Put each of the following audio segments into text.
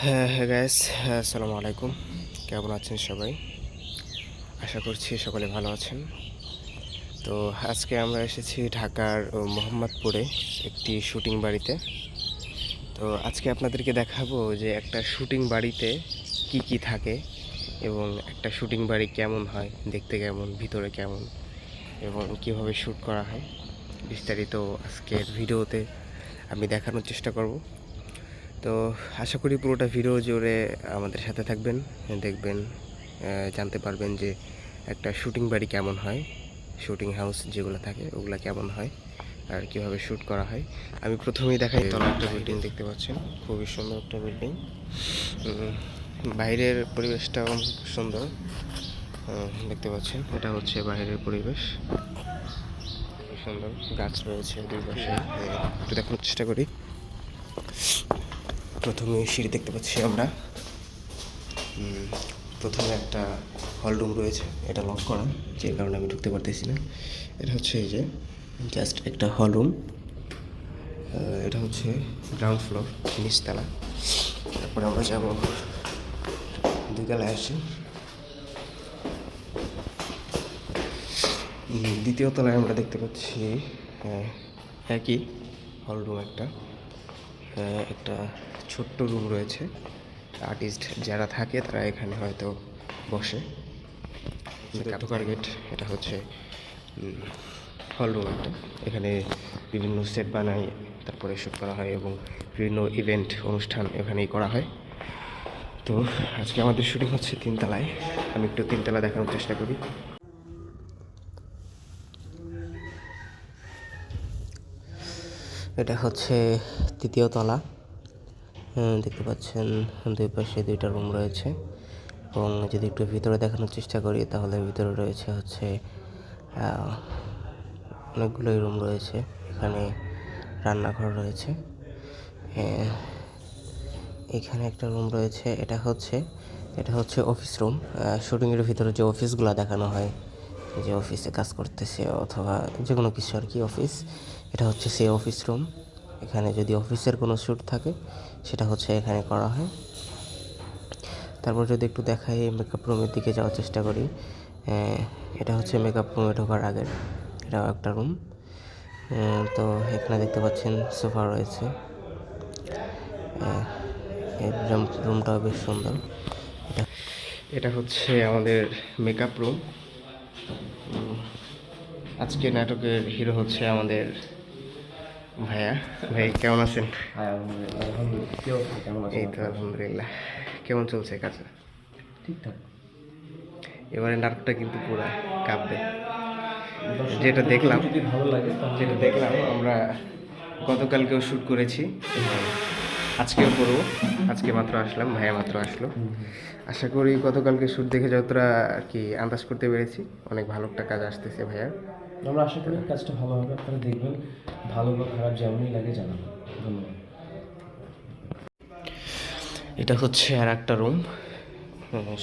হ্যাঁ হ্যাঁ গ্যাস আসসালামু আলাইকুম। কেমন আছেন সবাই? আশা করছি সকলে ভালো আছেন। তো আজকে আমরা এসেছি ঢাকার মোহাম্মদপুরে একটি শুটিং বাড়িতে। তো আজকে আপনাদেরকে দেখাবো যে একটা শুটিং বাড়িতে কি কি থাকে এবং একটা শুটিং বাড়ি কেমন হয়, দেখতে কেমন, ভিতরে কেমন এবং কীভাবে শ্যুট করা হয়। বিস্তারিত আজকের ভিডিওতে আমি দেখানোর চেষ্টা করব। তো আশা করি পুরোটা ভিডিও জুড়ে আমাদের সাথে থাকবেন, দেখবেন জানতে পারবেন যে একটা শুটিং বাড়ি কেমন হয়, শুটিং হাউস যেগুলো থাকে ওগুলো কেমন হয় আর কীভাবে শ্যুট করা হয়। আমি প্রথমেই দেখাই তলা একটা বিল্ডিং দেখতে পাচ্ছেন, খুবই সুন্দর একটা বিল্ডিং বাইরের পরিবেশটাও সুন্দর দেখতে পাচ্ছেন, এটা হচ্ছে বাইরের পরিবেশ। সুন্দর, গাছ রয়েছে দুই পাশে একটু দেখানোর চেষ্টা করি। প্রথমে সিঁড়ি দেখতে পাচ্ছি আমরা। প্রথমে একটা হল রুম রয়েছে, এটা লক করা, যে কারণে আমি ঢুকতে পারতেছি না। এটা হচ্ছে এই যে জাস্ট একটা হল রুম এটা হচ্ছে গ্রাউন্ড ফ্লোর নিচতলা। তারপরে আমরা যাব দুতলায় আসি। দ্বিতীয় তলায় আমরা দেখতে পাচ্ছি একই হল রুম একটা। একটা ছোট্ট রুম রয়েছে। আর্টিস্ট যারা থাকে তারা এখানে হয়তো বসে। ঢোকার গেট এটা হচ্ছে হল রুম একটা। এখানে বিভিন্ন সেট বানাই তারপরে শ্যুট করা হয় এবং বিভিন্ন ইভেন্ট অনুষ্ঠান এখানেই করা হয়। তো আজকে আমাদের শুটিং হচ্ছে তিনতলায়। আমি একটু তিনতলা দেখানোর চেষ্টা করি। এটা হচ্ছে তৃতীয় তলা। দেখতে পাচ্ছেন দুই পাশে দুইটা রুম রয়েছে। এবং যদি একটু ভিতরে দেখানোর চেষ্টা করি তাহলে ভিতরে রয়েছে হচ্ছে অনেকগুলোই রুম রয়েছে। এখানে রান্নাঘর রয়েছে। এ, এখানে একটা রুম রয়েছে। এটা হচ্ছে এটা হচ্ছে অফিস রুম শুটিংয়ের ভিতরে যে অফিসগুলো দেখানো হয় যে অফিসে কাজ করতেছে অথবা যে কোনো কিছু আর কি অফিস এটা হচ্ছে সেই অফিস রুম এখানে যদি অফিসের কোনো শ্যুট থাকে, সেটা হচ্ছে এখানে করা হয়। তারপর যদি একটু দেখাই মেকআপ রুমের দিকে যাওয়ার চেষ্টা করি এটা হচ্ছে মেকআপ রুমে ঢোকার আগের, এটাও একটা রুম তো এখানে দেখতে পাচ্ছেন সোফা রয়েছে। রুমটাও বেশ সুন্দর। এটা এটা হচ্ছে আমাদের মেকআপ রুম আজকে নাটকের হিরো হচ্ছে আমাদের ভাইয়া ভাই কেমন আছেন? এই তো আলহামদুলিল্লাহ। কেমন চলছে কাজে? ঠিকঠাক। এবারে নাটকটা কিন্তু পুরা কাঁপবে। যেটা দেখলাম ভালো লাগে যেটা দেখলাম আমরা গতকালকেও শ্যুট করেছি। আজকেও করব। আজকে মাত্র আসলাম ভাইয়া মাত্র আসলো। আশা করি গতকালকে শ্যুট দেখে যতটা আর কি আন্দাজ করতে পেরেছি অনেক ভালো একটা কাজ আসতেছে ভাইয়া আমরা আশা করি কাজটা ভালো হবে। আপনারা দেখবেন, ভালো বা খারাপ যেমনই লাগে জানাবেন। ধন্যবাদ। এটা হচ্ছে আর একটা রুম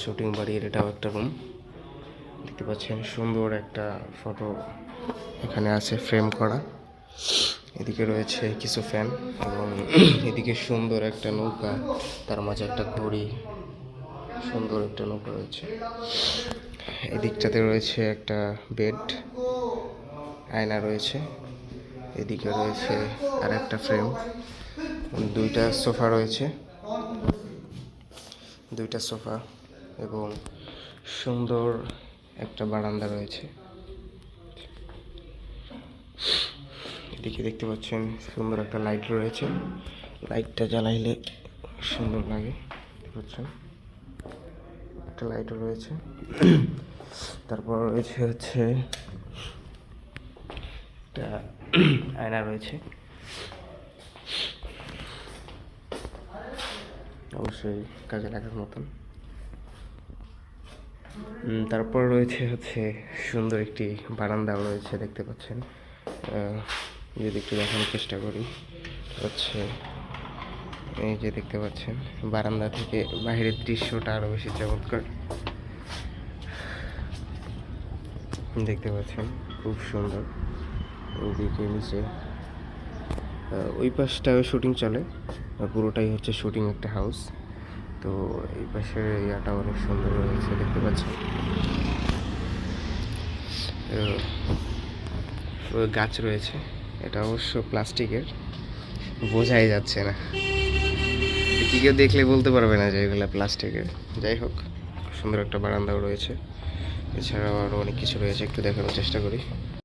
শুটিং বাড়ির এটাও একটা রুম দেখতে পাচ্ছেন, সুন্দর একটা ফটো এখানে আছে ফ্রেম করা। এদিকে রয়েছে কিছু ফ্যান এবং এদিকে সুন্দর একটা নৌকা, তার মাঝে একটা ঘড়ি। সুন্দর একটা নৌকা রয়েছে। এদিকটাতে রয়েছে একটা বেড আয়না রয়েছে এদিকে রয়েছে আর একটা ফ্রেম দুইটা সোফা রয়েছে, দুইটা সোফা এবং সুন্দর একটা বারান্দা রয়েছে। এদিকে দেখতে পাচ্ছেন সুন্দর একটা লাইট রয়েছে, লাইটটা জ্বালাইলে সুন্দর লাগে, দেখতে পাচ্ছেন। একটা লাইটও রয়েছে। তারপর রয়েছে হচ্ছে একটা আয়না রয়েছে। অবশ্যই কাজে লাগার মতন। তারপর রয়েছে হচ্ছে সুন্দর একটি বারান্দাও রয়েছে, দেখতে পাচ্ছেন। যদি একটু দেখানোর চেষ্টা করি, হচ্ছে এই যে দেখতে পাচ্ছেন, বারান্দা থেকে বাইরের দৃশ্যটা আরও বেশি চমৎকার। দেখতে পাচ্ছেন, খুব সুন্দর। ওইদিকে নিচে ওই পাশটাও শুটিং চলে পুরোটাই হচ্ছে শুটিং একটা হাউস তো এই পাশের ইয়াটা অনেক সুন্দর রয়েছে দেখতে পাচ্ছেন তো গাছ রয়েছে, এটা অবশ্য প্লাস্টিকের, বোঝাই যাচ্ছে না। কি কেউ দেখলে বলতে পারবে না যে এগুলো প্লাস্টিকের। যাই হোক, সুন্দর একটা বারান্দাও রয়েছে। এছাড়াও আরও অনেক কিছু রয়েছে, একটু দেখানোর চেষ্টা করি।